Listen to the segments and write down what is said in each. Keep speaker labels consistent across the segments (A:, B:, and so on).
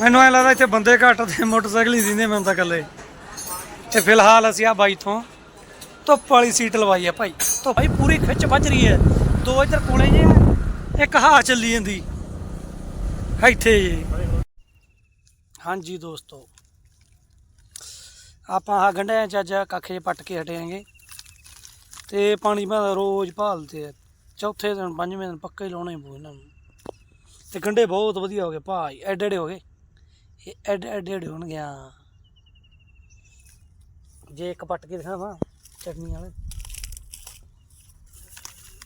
A: ਮੈਨੂੰ ਐ ਲੱਗਦਾ ਇੱਥੇ ਬੰਦੇ ਘੱਟ ਤੇ ਮੋਟਰਸਾਈਕਲ ਹੀ ਦਿੰਦੇ ਮੈਨੂੰ ਤਾਂ ਇਕੱਲੇ। ਤੇ ਫਿਲਹਾਲ ਅਸੀਂ ਆ ਬਾਈ ਤੋਂ ਧੁੱਪ ਵਾਲੀ ਸੀਟ ਲਵਾਈ ਆ ਭਾਈ। ਧੁੱਪ ਭਾਈ ਪੂਰੀ ਖਿੱਚ ਵੱਜ ਰਹੀ ਹੈ। ਦੋ ਇੱਧਰ ਕੋਲੇ ਜੇ ਇੱਕ ਹਾ ਚੱਲੀ ਜਾਂਦੀ। ਇੱਥੇ ਹਾਂਜੀ ਦੋਸਤੋ। ਆਪਾਂ ਆ ਗੰਢਿਆਂ ਚ ਅੱਜ ਕੱਖੇ ਪੱਟ ਕੇ ਹਟੇਾਂਗੇ ਤੇ ਪਾਣੀ ਮੈਂ ਰੋਜ਼ ਭਾਲਦੇ ਆ। ਚੌਥੇ ਦਿਨ, ਪੰਜਵੇਂ ਦਿਨ ਪੱਕਾ ਹੀ ਲਾਉਣਾ ਹੀ ਪਊ ਇਹਨਾਂ ਨੂੰ। ਤੇ ਗੰਢੇ ਬਹੁਤ ਵਧੀਆ ਹੋ ਗਏ ਭਾਈ ਐਡੇ ਐਡੇ ਹੋ ਗਏ। ਇਹ ਐਡੇ ਐਡੇ ਐਡੇ ਹੋਣਗੇ ਆ ਜੇ ਇੱਕ ਪੱਟ ਕੇ ਦਿਖਾਵਾਂ, ਚਟਨੀ ਵਾਲੇ।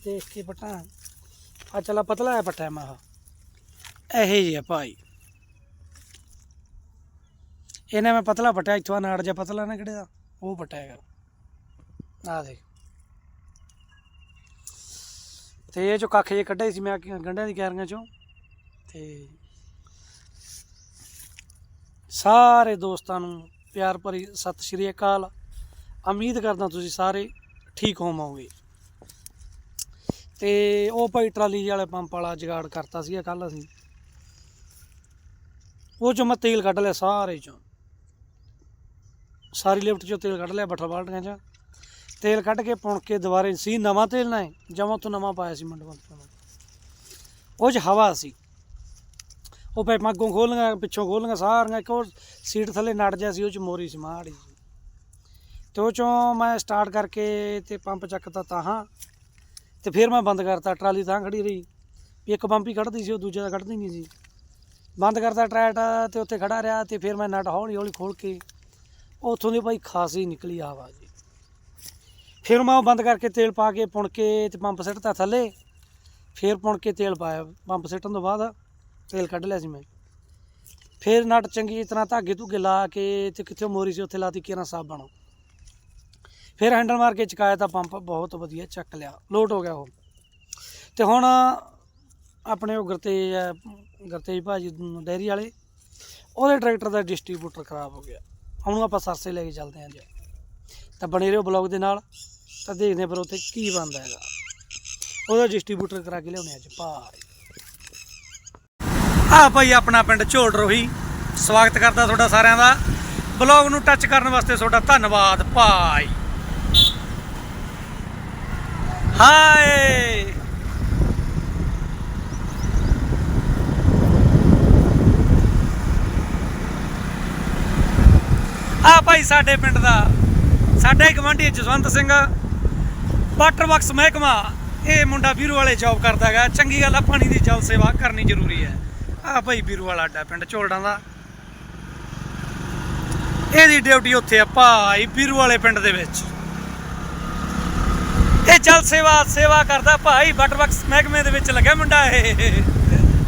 A: ਦੇਖ ਕੇ ਪਟਾ। ਆ ਚਲਾ ਪਤਲਾ ਹੈ ਪੱਟਾ ਮਾ ਇਹੇ ਜੀ ਆ ਭਾਈ ਇਹਨੇ ਮੈਂ ਪਤਲਾ ਪਟਿਆ, ਇੱਥੋਂ ਨਾੜ ਜਿਹਾ ਪਤਲਾ ਨਾ ਕਿਹੜੇ ਦਾ ਉਹ ਪਟਿਆ ਕਰ ਆ ਦੇਖ। ਤੇ ਇਹ ਜੋ ਕੱਖ ਜੇ ਕੱਢੇ ਸੀ, ਮੈਂ ਗੰਢਿਆਂ ਦੀ ਕਿਆਰੀਆਂ ਚੋਂ। ਤੇ ਸਾਰੇ ਦੋਸਤਾਂ ਨੂੰ ਪਿਆਰ ਭਰੀ ਸਤਿ ਸ਼੍ਰੀ ਅਕਾਲ। ਉਮੀਦ ਕਰਦਾ ਤੁਸੀਂ ਸਾਰੇ ਠੀਕ ਹੋਵੋਗੇ। ਤੇ ਉਹ ਭਾਈ ਟਰਾਲੀ ਵਾਲੇ ਪੰਪ ਵਾਲਾ ਜਗਾੜ ਕਰਤਾ ਸੀਗਾ ਕੱਲ ਅਸੀਂ। ਉਹ ਚੋਂ ਮੈਂ ਤੇਲ ਕੱਢ ਲਿਆ ਸਾਰੇ ਚੋਂ। ਸਾਰੀ ਲਿਫਟ ਚੋਂ ਤੇਲ ਕੱਢ ਲਿਆ ਬੱਠਲ ਬਾਲਟੀਆਂ ਚ। ਤੇਲ ਕੱਢ ਕੇ ਪੁਣ ਕੇ ਦੁਬਾਰੇ ਸੀ ਨਵਾਂ ਤੇਲ ਨਾ ਹੈ ਤੋਂ ਨਵਾਂ ਪਾਇਆ ਸੀ ਮੰਡਵਾ ਤੋਂ ਉਹ ਚ ਹਵਾ ਸੀ। ਉਹ ਪਾਈਪਾਂ ਅੱਗੋਂ ਖੋਲੀਆਂ ਪਿੱਛੋਂ ਖੋਲੀਆਂ ਸਾਰੀਆਂ, ਇੱਕ ਉਹ ਸੀਟ ਥੱਲੇ ਨੜ ਜਾ ਸੀ, ਉਹ ਚ ਮੋਰੀ ਸੀ, ਮਾੜੀ ਜਿਹੀ। ਤੇ ਉਹ ਚੋਂ ਮੈਂ ਸਟਾਰਟ ਕਰਕੇ ਤੇ ਪੰਪ ਚੱਕਤਾ ਤਾਹਾਂ ਤੇ ਫਿਰ ਮੈਂ ਬੰਦ ਕਰਤਾ, ਟਰਾਲੀ ਤਾਂ ਖੜੀ ਰਹੀ। ਵੀ ਇੱਕ ਪੰਪ ਹੀ ਕੱਢਦੀ ਸੀ, ਉਹ ਦੂਜੇ ਦਾ ਕੱਢਦੀ ਨਹੀਂ ਸੀ। ਬੰਦ ਕਰਤਾ ਟਰੈਟ ਤੇ ਉੱਥੇ ਖੜਾ ਰਿਹਾ ਤੇ ਫਿਰ ਮੈਂ ਨਟ ਹੌਲੀ ਹੌਲੀ ਖੋਲ ਕੇ ਉੱਥੋਂ ਦੀ ਭਾਈ ਖਾਸੀ ਨਿਕਲੀ ਆਵਾਜ਼ ਫਿਰ ਮੈਂ ਉਹ ਬੰਦ ਕਰਕੇ ਤੇਲ ਪਾ ਕੇ ਪੁਣ ਕੇ ਤੇ ਪੰਪ ਸਿੱਟਤਾ ਥੱਲੇ। ਫਿਰ ਪੁਣ ਕੇ ਤੇਲ ਪਾਇਆ, ਪੰਪ ਸਿੱਟਣ ਤੋਂ ਬਾਅਦ ਤੇਲ ਕੱਢ ਲਿਆ ਸੀ ਮੈਂ। ਫਿਰ ਨਟ ਚੰਗੀ ਤਰ੍ਹਾਂ ਧਾਗੇ ਧੁਗੇ ਲਾ ਕੇ ਤੇ ਕਿੱਥੇ ਮੋਰੀ ਸੀ, ਉੱਥੇ ਲਾਤੀ ਕਿਰਾਂ ਸਾਬਣ ਫਿਰ ਹੈਂਡਲ ਮਾਰ ਕੇ ਚਕਾਇਆ ਤਾਂ ਪੰਪ ਬਹੁਤ ਵਧੀਆ ਚੱਕ ਲਿਆ, ਲੋਟ ਹੋ ਗਿਆ ਉਹ। ਤੇ ਹੁਣ ਆਪਣੇ ਉਹ ਗੁਰਤੇਜ, ਗਰਤੇਜ ਗੁਰਤੇਜ ਭਾਜੀ ਡੈਰੀ ਵਾਲੇ, ਉਹਦੇ ਟਰੈਕਟਰ ਦਾ ਡਿਸਟ੍ਰੀਬਿਊਟਰ ਖਰਾਬ ਹੋ ਗਿਆ। ਹੁਣ ਆਪਾਂ ਸਰਸੇ ਲੈ ਕੇ ਚੱਲਦੇ ਹਾਂ ਜੀ। ਤਾਂ ਬਣੇ ਰਹੋ ਬਲੌਗ ਦੇ ਨਾਲ, ਤਾਂ ਦੇਖਦੇ ਹਾਂ ਫਿਰ ਉੱਥੇ ਕੀ ਬਣਦਾ ਹੈਗਾ। ਉਹਦਾ ਡਿਸਟ੍ਰੀਬਿਊਟਰ ਕਰਾ ਕੇ ਲਿਆਉਣੇ ਅੱਜ ਭਾਈ ਆ ਭਾਈ ਆਪਣਾ ਪਿੰਡ ਝੋਲ ਰੋਹੀ। ਸਵਾਗਤ ਕਰਦਾ ਤੁਹਾਡਾ ਸਾਰਿਆਂ ਦਾ। ਬਲੌਗ ਨੂੰ ਟੱਚ ਕਰਨ ਵਾਸਤੇ ਤੁਹਾਡਾ ਧੰਨਵਾਦ, ਭਾਈ। ਹਾਏ! ਆ ਭਾਈ ਸਾਡੇ ਪਿੰਡ ਦਾ, ਸਾਡਾ ਹੀ ਗਵਾਂਢੀ ਜਸਵੰਤ ਸਿੰਘ। ਵਾਟਰ ਵਰਕਸ ਮਹਿਕਮਾ, ਇਹ ਮੁੰਡਾ ਵੀਰੂ ਵਾਲੇ ਜੌਬ ਕਰਦਾ ਹੈਗਾ। ਚੰਗੀ ਗੱਲ ਆ, ਪਾਣੀ ਦੀ ਜਲ ਸੇਵਾ ਕਰਨੀ ਜ਼ਰੂਰੀ ਹੈ। ਆ ਭਾਈ ਵੀਰੂ ਵਾਲਾ ਅੱਡਾ ਪਿੰਡ ਝੋਲਡਾਂ ਦਾ। ਇਹਦੀ ਡਿਊਟੀ ਉੱਥੇ ਆ ਭਾਈ ਵੀਰੂ ਵਾਲੇ ਪਿੰਡ ਦੇ ਵਿੱਚ। ਇਹ ਜਲ ਸੇਵਾ ਸੇਵਾ ਕਰਦਾ ਭਾਈ ਵਾਟਰ ਮਹਿਕਮੇ ਦੇ ਵਿੱਚ ਲੱਗਿਆ ਮੁੰਡਾ ਇਹ।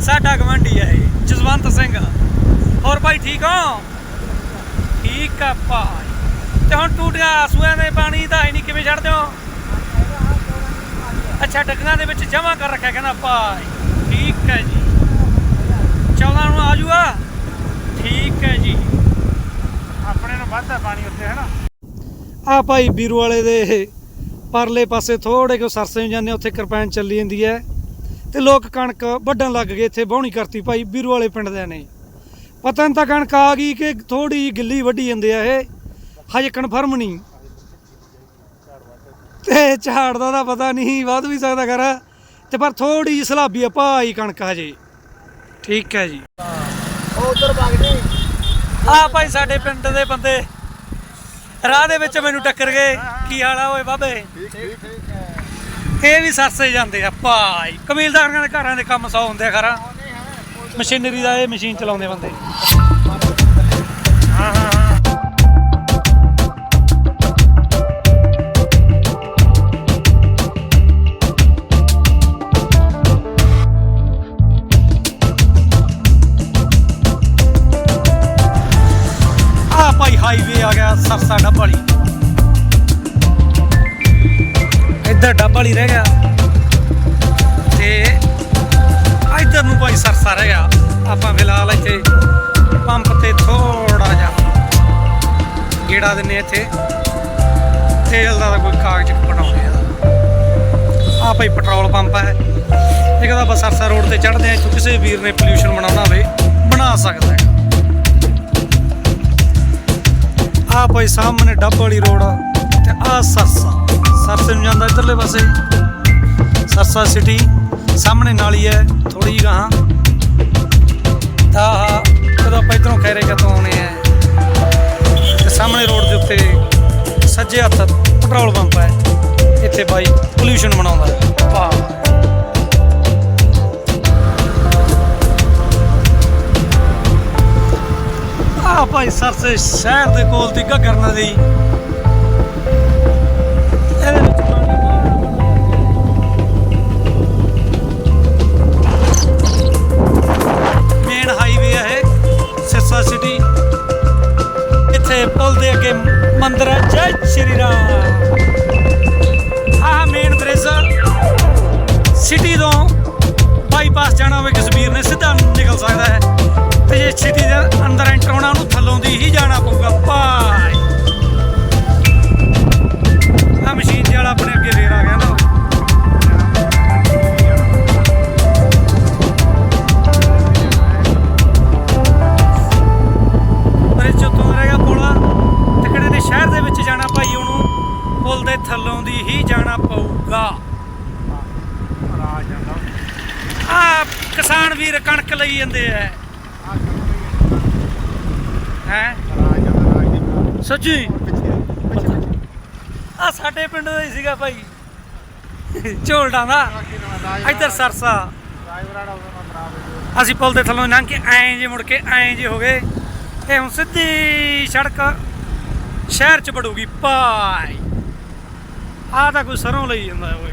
A: ਸਾਡਾ ਗਵਾਂਢੀ ਹੈ ਇਹ, ਜਸਵੰਤ ਸਿੰਘ। ਹੋਰ ਭਾਈ ਠੀਕ ਹੋ? ਠੀਕ ਆ ਭਾਈ। ਤੇ ਹੁਣ ਟੂਟੀਆਂ ਸੂਆਂ ਦੇ ਪਾਣੀ ਦਾ ਹੀ ਨਹੀਂ ਕਿਵੇਂ ਛੱਡਦੇ ਹੋ? ਅੱਛਾ ਡੱਗਾਂ ਦੇ ਵਿੱਚ ਜਮਾ ਕਰ ਰੱਖਿਆ ਕਹਿੰਦਾ ਭਾਈ। ਠੀਕ ਹੈ ਜੀ। 14 ਨੂੰ ਆ ਜੂਗਾ? ਠੀਕ ਹੈ ਜੀ।
B: ਆਪਣੇ ਨੂੰ ਵੱਧਦਾ ਪਾਣੀ ਉੱਤੇ ਹੈ ਨਾ?
A: ਆ ਭਾਈ ਬੀਰੂ ਵਾਲੇ ਦੇ ਪਰਲੇ ਪਾਸੇ ਥੋੜੇ ਕੁ ਸਰਸੇ ਨੂੰ ਜਾਂਦੇ ਉੱਥੇ ਕਿਰਪਾਨ ਚੱਲੀ ਜਾਂਦੀ ਹੈ। ਤੇ ਲੋਕ ਕਣਕ ਵੱਢਣ ਲੱਗ ਗਏ ਇੱਥੇ ਬਹੁਣੀ ਕਰਤੀ ਭਾਈ ਵੀਰੂ ਵਾਲੇ ਪਿੰਡ ਦੇ ਨੇ। ਪਤਾ ਨਹੀਂ ਤਾਂ ਕਣਕ ਆ ਗਈ ਕਿ ਥੋੜੀ ਗਿੱਲੀ ਵੱਢੀ ਜਾਂਦੇ ਆ ਇਹ। ਹਜੇ ਕਨਫਰਮ ਨਹੀਂ। ਤੇ ਝਾੜ ਦਾ ਤਾਂ ਪਤਾ ਨਹੀਂ, ਵੱਧ ਵੀ ਸਕਦਾ ਕਰ ਤੇ ਪਰ ਥੋੜੀ ਜਿਹੀ ਸਲਾਬੀ ਆ ਭਾਈ ਕਣਕ ਹਜੇ। ਠੀਕ ਹੈ ਜੀ।
B: ਉਹ ਉਧਰ ਵਗ ਜੀ।
A: ਆ ਭਾਈ ਸਾਡੇ ਪਿੰਡ ਦੇ ਬੰਦੇ। ਰਾਹ ਦੇ ਵਿੱਚ ਮੈਨੂੰ ਟੱਕਰ ਗਏ। ਕੀ ਹਾਲ ਆ ਓਏ ਬਾਬੇ?
B: ਠੀਕ ਠੀਕ
A: ਇਹ ਵੀ ਸਰਸੇ ਜਾਂਦੇ ਆ ਭਾਈ। ਕਬੀਲਦਾਰਾਂ ਦੇ ਘਰਾਂ ਦੇ ਕੰਮ ਸੌ ਹੁੰਦੇ ਆ ਖਰਾ। ਮਸ਼ੀਨਰੀ ਦਾ ਇਹ ਮਸ਼ੀਨ ਚਲਾਉਂਦੇ ਬੰਦੇ।
B: ਵਾਲ ਹੀ
A: ਰਹਿ ਗਿਆ। ਤੇ ਇਧਰ ਨੂੰ ਭਾਈ ਸਰਸਾ ਰਹਿ ਗਿਆ। ਆਪਾਂ ਫਿਲਹਾਲ ਇੱਥੇ ਪੰਪ ਤੇ ਥੋੜਾ ਜਿਹਾ ਗੇੜਾ ਦਿੰਨੇ ਇੱਥੇ। ਤੇਲ ਦਾ ਕੋਈ ਕਾਗਜ਼ ਬਣਾਉਂਦੇ ਆ। ਆ ਭਾਈ ਪੈਟਰੋਲ ਪੰਪ ਹੈ। ਇਹ ਕਹਿੰਦਾ ਬਸ ਸਰਸਾ ਰੋਡ ਤੇ ਚੜਦੇ ਆ ਕਿਸੇ ਵੀਰ ਨੇ ਪੋਲੂਸ਼ਨ ਬਣਾਉਣਾ ਹੋਵੇ, ਬਣਾ ਸਕਦਾ ਹੈ। ਆ ਭਾਈ ਸਾਹਮਣੇ ਡੱਬ ਵਾਲੀ ਰੋਡ ਆ ਤੇ ਆ ਸਰਸਾ। ਸਰਸੇ ਨੂੰ ਜਾਂਦਾ ਇਧਰਲੇ ਪਾਸੇ। ਸਰਸਾ ਸਿਟੀ, ਸਾਹਮਣੇ ਨਾਲੀ ਹੈ ਥੋੜੀ ਜਿਹੀ ਗਾਹਾਂ। ਤਾਂ ਜਦੋਂ ਆਪਾਂ ਇਧਰੋਂ ਖੈਰੇ ਤੋਂ ਆਉਣੇ ਆ ਤੇ ਸਾਹਮਣੇ ਰੋਡ ਦੇ ਉੱਤੇ ਸੱਜੇ ਹੱਥ ਪੈਟਰੋਲ ਪੰਪ ਹੈ ਇੱਥੇ ਬਾਈ ਪੋਲੂਸ਼ਨ ਬਣਾਉਂਦਾ ਹੈ ਵਾਹ। ਆ ਭਾਈ ਸਰਸੇ ਸ਼ਹਿਰ ਦੇ ਕੋਲ ਦੀ ਘੱਗਰ ਨਦੀ। ਮੰਦਿਰ ਹੈ ਕਣਕ ਜਾਂਦੇ ਐ। ਹੈ? ਸੱਚੀ? ਆ ਸਾਡੇ ਪਿੰਡ ਦਾ ਹੀ ਸੀਗਾ ਭਾਈ। ਝੋਲਡਾਂ ਦਾ। ਇੱਧਰ ਸਰਸਾ। ਅਸੀਂ ਪੁਲ ਦੇ ਥੱਲੋਂ ਲੰਘ ਕੇ ਐਂ ਜੇ ਮੁੜ ਕੇ ਐਂ ਜੇ ਹੋ ਗਏ। ਇਹ ਹੁਣ ਸਿੱਧੀ ਸੜਕ ਸ਼ਹਿਰ ਚ ਵੜੂਗੀ। ਭਾਈ। ਆ ਤਾਂ ਕੋਈ ਸਰੋਂ ਲਈ ਜਾਂਦਾ ਓਏ।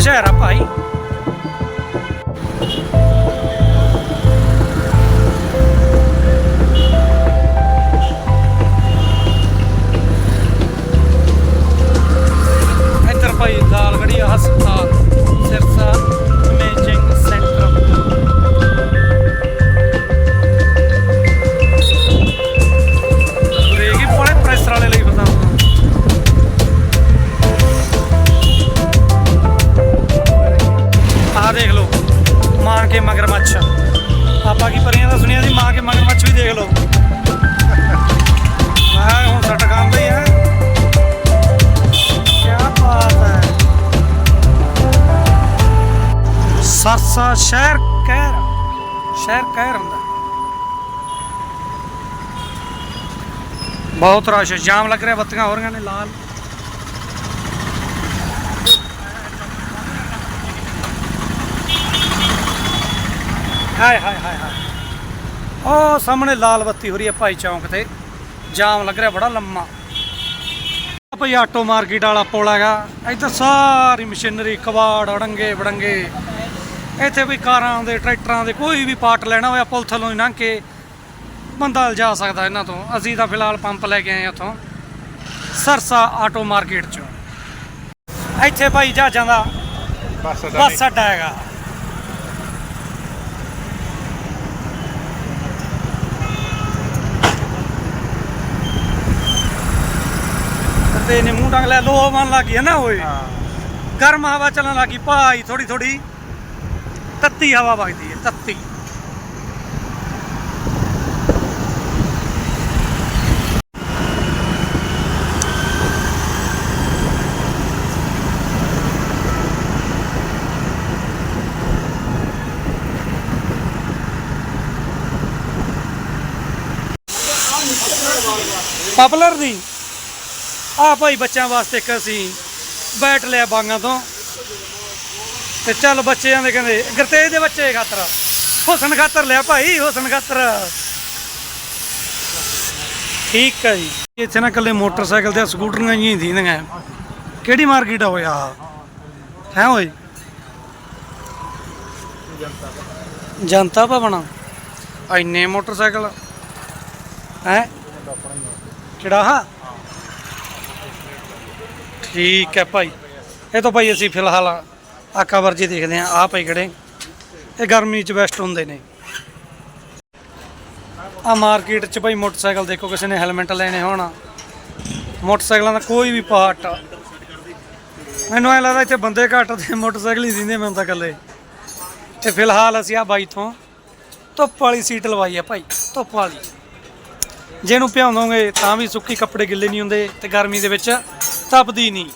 A: ਸਰਸਾ ਪੁਰਾਣਾ ਬਹੁਤ ਰਸ਼ ਜਾਮ ਲੱਗ ਰਿਹਾ, ਬੱਤੀਆਂ ਹੋ ਰਹੀਆਂ ਨੇ ਲਾਲ। ਹਾਏ ਹਾਏ ਹਾਏ ਹਾਏ। ਉਹ ਸਾਹਮਣੇ ਲਾਲ ਬੱਤੀ ਹੋ ਰਹੀ ਹੈ ਭਾਈ ਚੌਂਕ ਤੇ। ਜਾਮ ਲੱਗ ਰਿਹਾ, ਬੜਾ ਲੰਮਾ। ਭਾਈ ਆਟੋ ਮਾਰਕੀਟ ਵਾਲਾ ਪੁਲ ਹੈਗਾ। ਇੱਧਰ ਸਾਰੀ ਮਸ਼ੀਨਰੀ, ਕਬਾੜ, ਅੜੰਗੇ ਬੜੰਗੇ ਇੱਥੇ ਵੀ ਕਾਰਾਂ ਦੇ, ਟਰੈਕਟਰਾਂ ਦੇ ਕੋਈ ਵੀ ਪਾਰਟ ਲੈਣਾ ਹੋਇਆ, ਪੁਲ ਥੱਲੋਂ ਹੀ ਲੰਘ ਕੇ ਬੰਦਾ ਜਾ ਸਕਦਾ ਇਹਨਾਂ ਤੋਂ। ਅਸੀਂ ਤਾਂ ਫਿਲਹਾਲ ਪੰਪ ਲੈ ਕੇ ਆਏ ਉੱਥੋਂ। ਸਰਸਾ ਆਟੋ ਮਾਰਕੀਟ ਚੋਂ। ਇੱਥੇ ਭਾਈ ਜਹਾਜ਼ਾਂ ਦਾ
B: ਬਸ
A: ਬੱਸ ਅੱਡਾ ਹੈਗਾ। ਤੇ ਨੇ ਮੂੰਹ ਡੰਗ ਲੈ ਲੋ ਮਨ ਲੱਗੀ ਹੈ ਨਾ ਓਏ।
B: ਹਾਂ।
A: ਗਰਮ ਹਵਾ ਚੱਲਣ ਲੱਗੀ ਭਾਈ ਥੋੜੀ ਥੋੜੀ ਤੱਤੀ ਹਵਾ ਵਗਦੀ ਹੈ ਤੱਤੀ। ਪਪੂਲਰ ਦੀ। ਆ ਭਾਈ ਬੱਚਿਆਂ ਵਾਸਤੇ ਇੱਕ ਅਸੀਂ ਬੈਟ ਲਿਆ ਬਾਂਗਾਂ ਤੋਂ। ਤੇ ਚੱਲ ਬੱਚਿਆਂ ਦੇ ਕਹਿੰਦੇ, ਗੁਰਤੇਜ ਦੇ ਬੱਚੇ ਖਾਤਰ। ਹੁਸਨ ਖਾਤਰ ਲਿਆ ਭਾਈ, ਹੁਸਨ ਖਾਤਰ। ਠੀਕ ਹੈ ਜੀ। ਇੱਥੇ ਨਾ ਇਕੱਲੇ ਮੋਟਰਸਾਈਕਲ ਤੇ ਸਕੂਟਰੀਆਂ ਹੀ ਦੀਂਦੀਆਂ। ਕਿਹੜੀ ਮਾਰਕੀਟ ਆ ਹੋਇਆ ਹੈ ਓਏ? ਜਨਤਾ ਭਵਨ। ਇੰਨੇ ਮੋਟਰਸਾਈਕਲ ਹੈ? ਕਿਹੜਾ? ਹਾ। ਠੀਕ ਹੈ ਭਾਈ। ਇਹ ਤਾਂ ਭਾਈ ਅਸੀਂ ਫਿਲਹਾਲ ਆਕਾ ਵਰਜੀ ਦੇਖਦੇ ਹਾਂ ਆ ਭਾਈ ਕਿਹੜੇ? ਇਹ ਗਰਮੀ ਚ ਬੈਸਟ ਹੁੰਦੇ ਨੇ। ਆ ਮਾਰਕੀਟ ਚ ਭਾਈ ਮੋਟਰਸਾਈਕਲ ਦੇਖੋ ਕਿਸੇ ਨੇ ਹੈਲਮਟ ਲੈਣੇ ਹੋਣ। ਮੋਟਰਸਾਈਕਲਾਂ ਦਾ ਕੋਈ ਵੀ ਪਾਰਟ ਮੈਨੂੰ ਐ ਲੱਗਦਾ ਇੱਥੇ ਬੰਦੇ ਘੱਟ ਤੇ ਮੋਟਰਸਾਈਕਲ ਹੀ ਦਿੰਦੇ ਮੈਨੂੰ ਤਾਂ ਇਕੱਲੇ। ਤੇ ਫਿਲਹਾਲ ਅਸੀਂ ਆ ਬਾਈ ਤੋਂ ਧੁੱਪ ਵਾਲੀ ਸੀਟ ਲਵਾਈ ਆ ਭਾਈ ਧੁੱਪ ਵਾਲੀ। ਜੇ ਇਹਨੂੰ ਭਿਉਂਦੋਗੇ ਤਾਂ ਵੀ ਸੁੱਕੀ ਕੱਪੜੇ ਗਿੱਲੇ ਨਹੀਂ ਹੁੰਦੇ ਤੇ ਗਰਮੀ ਦੇ ਵਿੱਚ ਤਪਦੀ ਨਹੀਂ।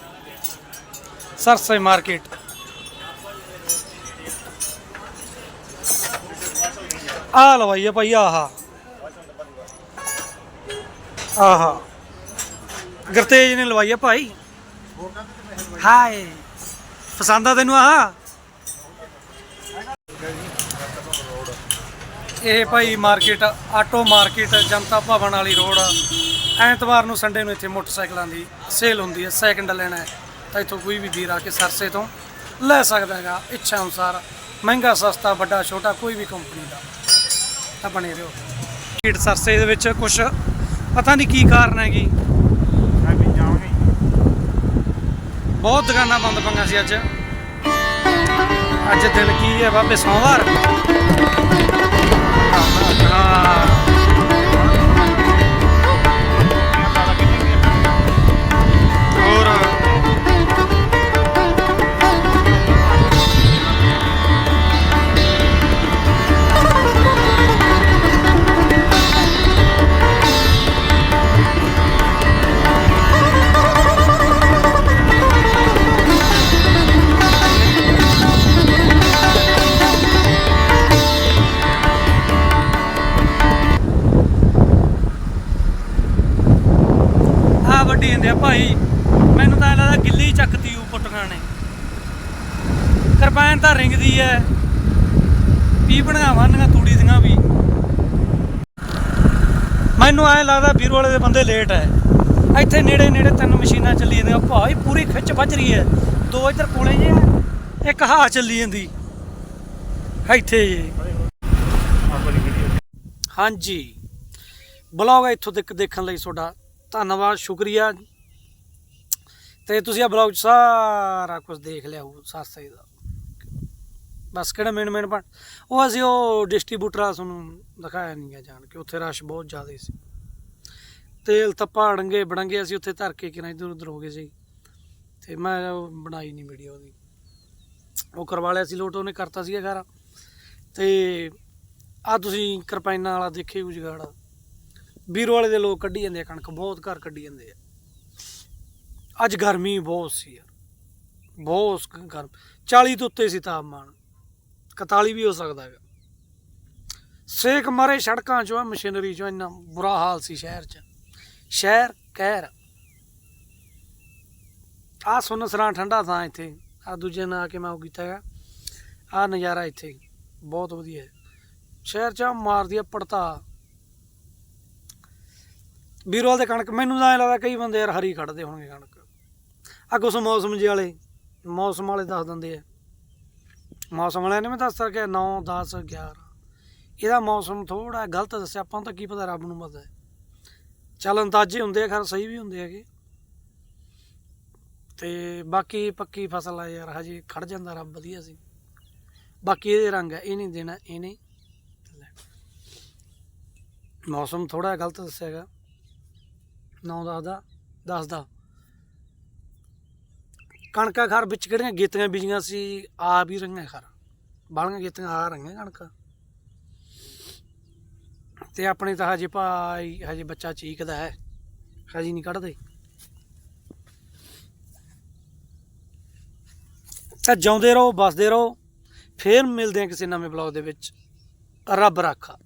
A: ਸਰਸੇ ਮਾਰਕੀਟ। ਆ ਲਵਾਈ ਆ ਭਾਈ ਆਹਾ। ਆਹਾ। ਗੁਰਤੇਜ ਨੇ ਲਵਾਈ ਆ ਭਾਈ। ਹਾਏ ਪਸੰਦ ਆ ਤੈਨੂੰ ਆਹ? ਇਹ ਭਾਈ market auto market Janta Bhawan ਵਾਲੀ ਰੋਡ। ਐਤਵਾਰ ਨੂੰ ਸੰਡੇ ਨੂੰ ਇੱਥੇ ਮੋਟਰਸਾਈਕਲਾਂ ਦੀ ਸੇਲ ਹੁੰਦੀ ਹੈ ਸੈਕਿੰਡ ਲੈਣਾ ਹੈ। ਤਾਂ ਇੱਥੋਂ ਕੋਈ ਵੀ ਵੀਰ ਆ ਕੇ ਸਰਸੇ ਤੋਂ ਲੈ ਸਕਦਾ ਹੈਗਾ ਇੱਛਾ ਅਨੁਸਾਰ। ਮਹਿੰਗਾ ਸਸਤਾ ਵੱਡਾ ਛੋਟਾ ਕੋਈ ਵੀ ਕੰਪਨੀ ਦਾ। ਤਾਂ ਬਣੇ ਰਹੋ। ਮਾਰਕੀਟ ਸਰਸੇ ਦੇ ਵਿੱਚ ਕੁਝ ਪਤਾ ਨਹੀਂ ਕੀ ਕਾਰਨ ਹੈਗੀ। ਬਹੁਤ ਦੁਕਾਨਾਂ ਬੰਦ ਪਈਆਂ ਸੀ ਅੱਜ। ਅੱਜ ਦਿਨ ਕੀ ਹੈ ਬਾਬੇ ਸੋਮਵਾਰ? ਹਾਂ ਨੇ ਕਿਰਪਾਨ ਤਾਂ ਰਿੰਗਦੀ ਐ। ਪੀਪਣੀਆਂ ਬੰਨੀਆਂ ਤੂੜੀ ਦੀਆਂ ਵੀ। ਮੈਨੂੰ ਐਂ ਲੱਗਦਾ ਵੀਰੋ ਵਾਲੇ ਦੇ ਬੰਦੇ ਲੇਟ ਐ। ਇੱਥੇ ਨੇੜੇ ਨੇੜੇ ਤਿੰਨ ਮਸ਼ੀਨਾਂ ਚੱਲੀ ਜਾਂਦੀਆਂ। ਭਾਈ ਪੂਰੀ ਖਿੱਚ ਵੱਜ ਰਹੀ ਐ। ਦੋ ਇੱਧਰ ਕੋਲੇ ਜੇ ਇੱਕ ਹਾ ਚੱਲੀ ਜਾਂਦੀ। ਇੱਥੇ ਜੇ। ਹਾਂਜੀ। ਬਲੌਗ ਇੱਥੋਂ ਤੱਕ ਦੇਖਣ ਲਈ ਤੁਹਾਡਾ ਧੰਨਵਾਦ, ਸ਼ੁਕਰੀਆ। ਤੇ ਤੁਸੀਂ ਆ ਬਲੌਗ 'ਚ ਸਾਰਾ ਕੁਝ ਦੇਖ ਲਿਆ ਹੋ ਸਾਸੇ ਦਾ। ਬਸ ਕਿਹੜਾ ਮੇਨ ਮੇਨ ਪਾ ਉਹ ਅਸੀਂ ਉਹ ਡਿਸਟ੍ਰੀਬਿਊਟਰ ਆ ਤੁਹਾਨੂੰ ਦਿਖਾਇਆ ਨਹੀਂ ਗਿਆ ਜਾਣ ਕੇ, ਉੱਥੇ ਰਸ਼ ਬਹੁਤ ਜ਼ਿਆਦਾ ਸੀ। ਤੇਲ ਤੱਪਾ ਅੜੰਗੇ ਬੜੰਗੇ ਅਸੀਂ ਉੱਥੇ ਧਰ ਕੇ ਕਿਨਾਂ ਇਧਰ ਉਧਰ ਹੋ ਗਏ ਸੀ। ਤੇ ਮੈਂ ਉਹ ਬਣਾਈ ਨਹੀਂ ਵੀਡੀਓ ਉਹਦੀ। ਉਹ ਕਰਵਾ ਲਿਆ ਸੀ ਲੋਟ, ਉਹਨੇ ਕਰਤਾ ਸੀਗਾ ਘਰ ਤੇ ਆ ਤੁਸੀਂ ਕਿਰਪਾਨਾਂ ਵਾਲਾ ਦੇਖੇ ਹੋ ਜਗਾੜ। ਵੀਰੋ ਵਾਲੇ ਦੇ ਲੋਕ ਕੱਢੀ ਜਾਂਦੇ ਆ, ਕਣਕ, ਬਹੁਤ ਘਰ ਕੱਢੀ ਜਾਂਦੇ ਆ। ਅੱਜ ਗਰਮੀ ਬਹੁਤ ਸੀ ਯਾਰ। ਬਹੁਤ ਗਰਮ। 40 ਤੋਂ ਉੱਤੇ ਸੀ ਤਾਪਮਾਨ। 41 ਵੀ ਹੋ ਸਕਦਾ ਹੈਗਾ। ਸੇਕ ਮਾਰੇ ਸੜਕਾਂ 'ਚੋਂ ਮਸ਼ੀਨਰੀ 'ਚੋਂ ਇੰਨਾ ਬੁਰਾ ਹਾਲ ਸੀ ਸ਼ਹਿਰ 'ਚ। ਸ਼ਹਿਰ ਕਹਿਰ ਆ ਸੁਣ ਸਰਾਂ ਠੰਡਾ ਥਾਂ ਇੱਥੇ। ਆ ਦੂਜੇ ਨਾਲ ਆ ਕੇ ਮੈਂ ਉਹ ਕੀਤਾ ਹੈਗਾ। ਆ ਨਜ਼ਾਰਾ ਇੱਥੇ। ਬਹੁਤ ਵਧੀਆ ਹੈ। ਸ਼ਹਿਰ 'ਚ ਆ, ਮਾਰਦੀ ਆ ਪੜਤਾ। ਵੀਰਵਾਲ ਦੇ ਕਣਕ, ਮੈਨੂੰ ਤਾਂ ਐਂ ਲੱਗਦਾ ਕਈ ਬੰਦੇ ਯਾਰ ਹਰੀ ਖੜਦੇ ਹੋਣਗੇ ਕਣਕ। ਆ ਕੁਛ ਮੌਸਮ ਜਿਹੇ ਵਾਲੇ, ਮੌਸਮ ਵਾਲੇ ਦੱਸ ਦਿੰਦੇ ਆ। ਮੌਸਮ ਵਾਲਿਆਂ ਨੇ ਵੀ ਦੱਸ ਸਕਿਆ 9 10 11 ਇਹਦਾ ਮੌਸਮ ਥੋੜਾ ਗਲਤ ਦੱਸਿਆ, ਆਪਾਂ ਨੂੰ ਤਾਂ ਕੀ ਪਤਾ ਰੱਬ ਨੂੰ ਪਤਾ ਹੈ। ਚੱਲ ਅੰਦਾਜ਼ੇ ਹੁੰਦੇ ਆ, ਖਰ ਸਹੀ ਵੀ ਹੁੰਦੇ ਹੈਗੇ। ਤੇ ਬਾਕੀ ਪੱਕੀ ਫਸਲ ਆ ਯਾਰ, ਹਜੇ ਖੜ ਜਾਂਦਾ ਰੱਬ, ਵਧੀਆ ਸੀ। ਬਾਕੀ ਇਹਦੇ ਰੰਗ ਹੈ ਇਹ ਨਹੀਂ ਦੇਣਾ, ਇਹ ਨਹੀਂ। ਮੌਸਮ ਥੋੜਾ ਗਲਤ ਦੱਸਿਆਗਾ 9 10 ਦਾ 10 ਦਾ ਕਣਕਾਂ ਖਰ ਵਿੱਚ ਕਿਹੜੀਆਂ ਗੇਤੀਆਂ ਬੀਜੀਆਂ ਸੀ? ਆ ਵੀ ਰਹੀਆਂ ਖਰ। ਬਾਲੀਆਂ ਗੇਤੀਆਂ ਆ ਰਹੀਆਂ ਕਣਕਾਂ। ਤੇ ਆਪਣੇ ਤਾਂ ਹਜੇ ਭਾਈ ਹਜੇ ਬੱਚਾ ਚੀਕਦਾ ਹੈ। ਹਜੇ ਨਹੀਂ ਕੱਢਦੇ। ਤਾਂ ਜਿਉਂਦੇ ਰਹੋ ਬਸਦੇ ਰਹੋ। ਫੇਰ ਮਿਲਦੇ ਹਾਂ ਕਿਸੇ ਨਵੇਂ ਬਲੌਗ ਦੇ ਵਿੱਚ। ਰੱਬ ਰਾਖਾ।